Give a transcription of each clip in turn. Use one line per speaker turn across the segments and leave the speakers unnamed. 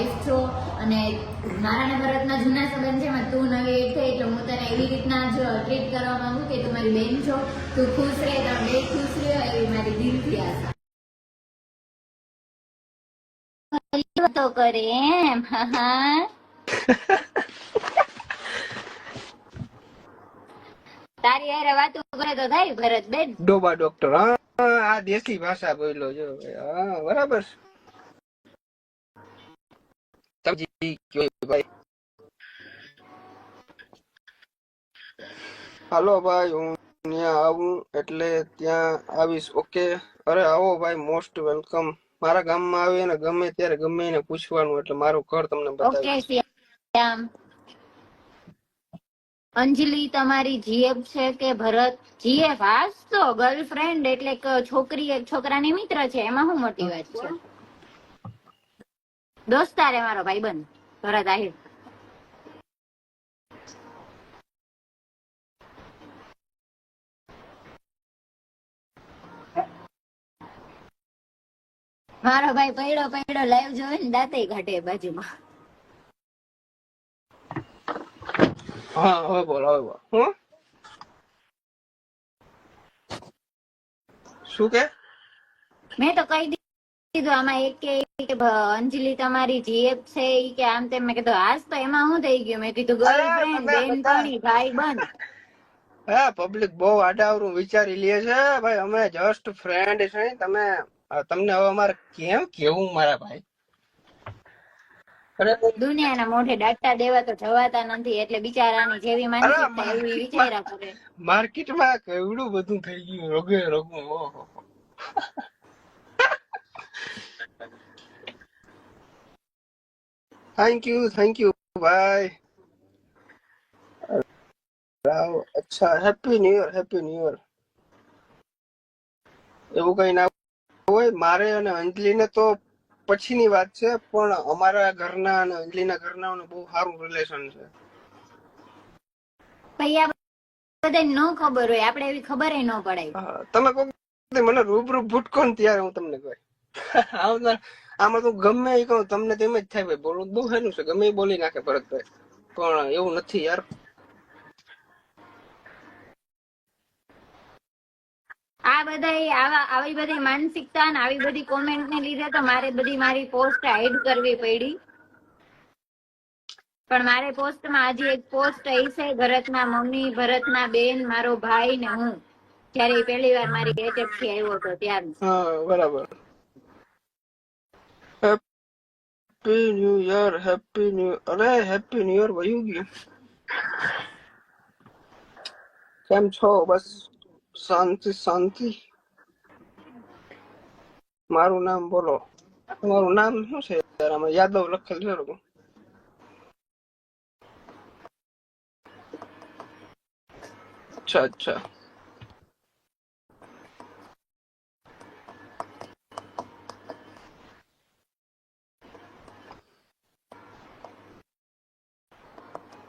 Wife છો અને મારા અને ભરતના જૂના સંબંધ છે તું નવી એડ થઈ, એટલે હું તને એવી રીતના જ ટ્રીટ કરવા માંગુ કે તું મારી બેન છો, તું ખુશ રહે તમે બે ખુશ રહ્યો એવી મારી દિલથી આશા.
તો કરે એમ, હા તારી હારે વાતો કરે તો થાય ભરત બેન?
ડોબા ડોક્ટર આ દેશી ભાષા બોલ્યો જો હા, બરાબર તમે જી કયો ભાઈ હાલો ભાઈ હું ત્યાં આવું એટલે ત્યાં આવીશ. ઓકે? અરે આવો ભાઈ મોસ્ટ વેલકમ મારા ગામમાં આવી ને ગમે ત્યારે ગમે એને પૂછવાનું એટલે મારું ઘર તમને
ઓકે
બતાવીશ.
અંજલિ તમારી જીએફ છે કે ભરત? જીએફ હાસ તો ગર્લફ્રેન્ડ એટલે છોકરી એક છોકરાની મિત્ર છે એમાં શું મોટી વાત છે? દોસ્તાર હે મારો ભાઈબંધ. ભરત આહિર. મારો ભાઈ પૈડો પૈડો લાઈવ જોવે ને દાંતે ઘાટે બાજુમાં.
હા હવે બોલ હવે બોલ. હું? શું કે?
મેં તો કહી દીધું આમાં એક કે કે અંજલિ તમારી જીએફ છે ઈ કે આમ તેમ. મેં કીધું આજ તો એમાં શું થઈ ગયું? મેં કીધું ગર્લફ્રેન્ડ બેનપણી ભાઈ બંધ
હા પબ્લિક બહુ આડાવરું વિચારી લે છે. ભાઈ અમે જસ્ટ ફ્રેન્ડ છે. તમે તમને હવે અમારે કેમ કેવું મારા ભાઈ?
દુનિયાના મોઢે ડાટા દેવા તો જવાતા નથી એટલે બિચારાની જેવી માનસિકતા એવી વિચાર્યા કરે.
માર્કેટમાં કેવડું બધું થઈ ગયું રોગે રોગો ઓહો. થેન્ક યુ થેન્ક યુ ભાઈ રાવ અચ્છા happy new year happy new year એવું કઈ ના હોય મારે અને અંજલીને તો પછીની વાત છે પણ અમારા ઘરના અને અંજલિના ઘરના બહુ સારું રિલેશન છે.
ભાઈ આ બધા ન ખબર હોય આપણે એવી ખબર ન પડાય.
તમે કહો મને રૂબરૂ ભૂટકો ને ત્યારે હું તમને કહી. આમાં આમાં તો ગમે એ કહું તમને તેમ જ થાય ભાઈ બોલવું બહુ હેલું છે ગમે એ બોલી નાખે ભરતભાઈ પણ એવું નથી યાર.
આ બધા આવા આવી બધી માનસિકતા ને આવી બધી કોમેન્ટ ને લીધે તો મારે બધી મારી પોસ્ટ હાઈડ કરવી પડી. પણ મારે પોસ્ટમાં હજી એક પોસ્ટ એ છે ભરતના મમ્મી ભરતના બેન મારો ભાઈ ને હું. જયારે પેલી પહેલી વાર મારી એટેકથી આવ્યો હતો ત્યારે
બરાબર. Happy new year happy new અરે હેપી ન્યુ યર વયું ગયું? કેમ છો? બસ, શાંતિ શાંતિ. મારું નામ બોલો. તમારું નામ શું છે? આમાં યાદવ લખેલ છે લોકો અચ્છા અચ્છા.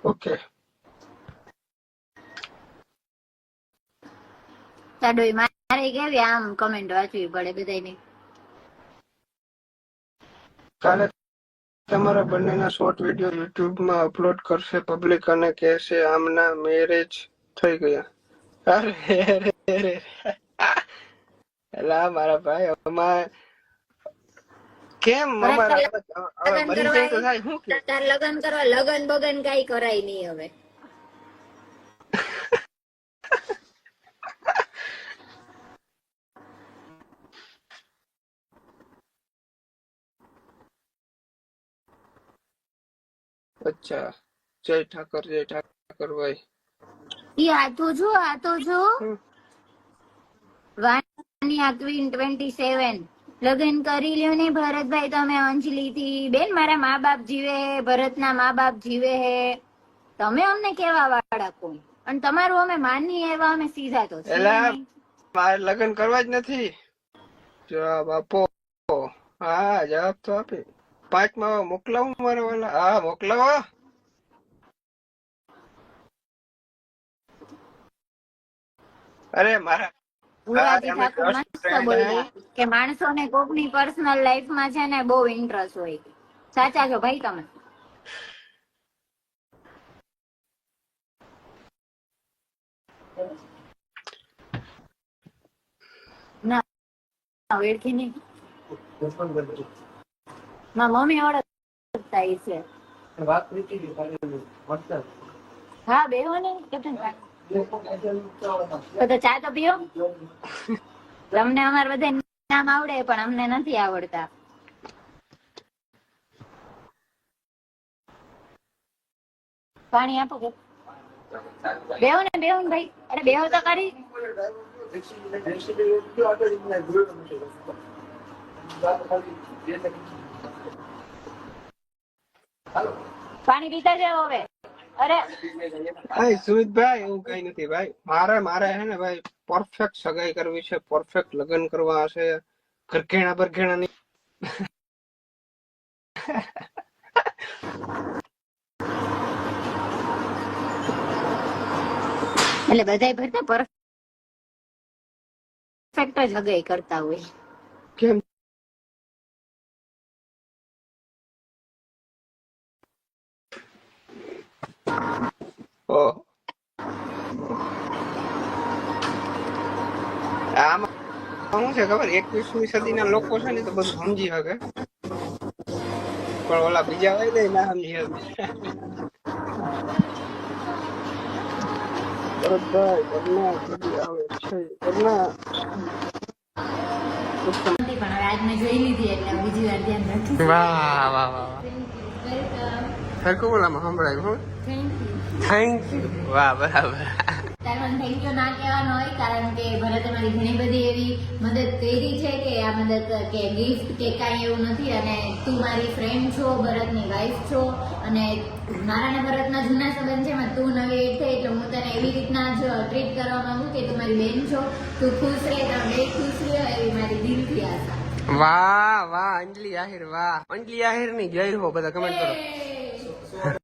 ઓકે
તાડોઈ મારે કેવી આમ કમેન્ટ વાંચવી પડે બધાની
કાલે તમારા બંનેના શોર્ટ વીડિયો યુટ્યુબમાં અપલોડ કરશે પબ્લિક અને કહેશે આમના મેરેજ થઈ ગયા. અરે અરે અરે. એલા મારા ભાઈ અમાર કેમ?
તાર લગન કરવા લગન બગન કઈ કરાય નહીં હવે.
અચ્છા. જય ઠાકર જય ઠાકર ભાઈ.
આ તો જો આ તો જો.
હમ.
વાનિયા ક્વીન ટ્વેન્ટી સેવન લગ્ન કરી લ્યો ને ભરતભાઈ તમે અંજલિ થી. બેન મારા મા બાપ જીવે હે ભરતના મા બાપ જીવે હે. તમે અમને કેવા વાળા કોણ? અને તમારું અમે માનીએ એવા અમે સીધા તો એટલે
મારે લગ્ન કરવા જ નથી. જવાબ આપો. હા જવાબ તો આપી. પાંચમાં મોકલાવું મારા વાલા હા મોકલાવો. અરે મારા
ઠાકોર મસ્ત બોલ્યા કે માણસોને કોકની પર્સનલ લાઈફમાં છે ને બહુ ઇન્ટરેસ્ટ હોય.
સાચા છો ભાઈ તમે? ના વેડખી નહીં. મારા મમ્મી ઓળખતા છે હા બેહો ને કેપ્ટન. તો ચા તો પીઓ. તમને અમાર બધા નામ આવડે, પણ અમને નથી આવડતા. પાણી આપો કે? બેહો ને બેહો ને ભાઈ. અરે બેહો તો કરી પાણી પીતા જાવ હવે. અરે
ભાઈ સુમિતભાઈ એવું કઈ નથી ભાઈ. મારે મારે હે ને ભાઈ પરફેક્ટ સગાઈ કરવી છે પરફેક્ટ લગ્ન કરવા છે ઘરઘેણા બરઘેણા ની
એટલે બધાય ભરતા પરફેક્ટ જ સગાઈ કરતા હોય.
કેમ ઓહ. આમાં શું છે ખબર? એકવીસમી સદીના લોકો છે ને તો બધું સમજી શકે. પણ ઓલા બીજા હોય ને ના સમજી શકે. ભરતભાઈ ઘરના સુધી આવે છે. ઘરના
પણ હવે આજ મેં જોઈ લીધી એટલે બીજી વાર ધ્યાન રાખીશ.
વાહ વાહ વાહ વાહ. સરખું બોલામાં સંભળાય હું.
થેન્ક યુ
થેન્ક યુ વાહ બરાબર.
તારે થેન્ક યુ ના કહેવાનો હોય કારણ કે ભરતે મારી ઘણી બધી એવી મદદ કરી છે કે આ મદદ કે ગિફ્ટ કે કાંઈ એવું નથી. અને તું મારી ફ્રેન્ડ છો ભરતની વાઈફ છો અને મારા ને ભરતના જૂના સંબંધ છે એમાં તું નવી એડ થઈ એટલે હું તને એવી રીતના જ ટ્રીટ કરવા માંગુ કે તું મારી બેન છો તું ખુશ રહે તમે બે ખુશ રહ્યો એવી મારી દિલથી આશા.
વાહ વાહ અંજલિ આહિર વાહ. અંજલિ આહિરની જય હો બધા કમેન્ટ કરો.